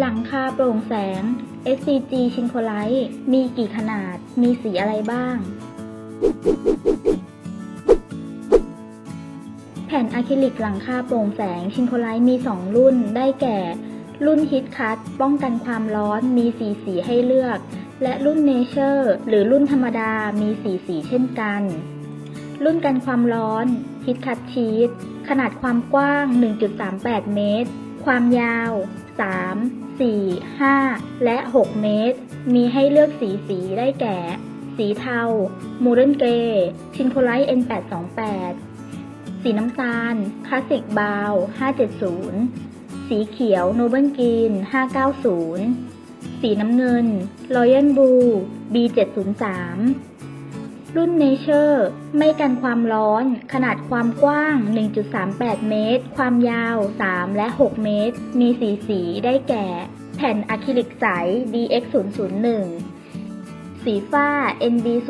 หลังคาโปร่งแสง SCG ชินโคไลท์มีกี่ขนาด มีสีอะไรบ้าง แผ่นอะคริลิกหลังคาโปร่งแสงชินโคไลท์มี 2 รุ่น ได้แก่ รุ่นฮิตคัตป้องกันความร้อน มีสีสีให้เลือก และรุ่นเนเจอร์หรือรุ่นธรรมดา มีสีสีเช่นกัน รุ่นกันความร้อนฮิตคัตชีตขนาดความกว้าง 1.38 เมตร ความยาว 3 4 5 และ 6 เมตร มีให้เลือกสีสีได้แก่ สีเทามูเรนเกรชินโคไลท์ N828 สีน้ำตาล คลาสสิกบาว 570 สีเขียว โนเบิลกรีน 590 สีน้ำเงิน รอยัลบู B703 รุ่นเนเจอร์ไม่กันความร้อน ขนาดความกว้าง 1.38 เมตร ความยาว 3 และ 6 เมตร มีสีสีได้แก่ แผ่นอะคริลิกใส DX001 สีฝ้า NB00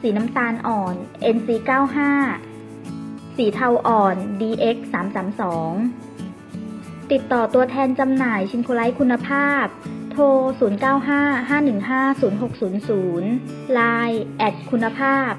สีน้ำตาลอ่อน NC95 สีเทาอ่อน DX332 ติดต่อตัวแทนจำหน่ายชินโคไลท์คุณภาพ โทร 0955150600 Line แอดคุณภาพ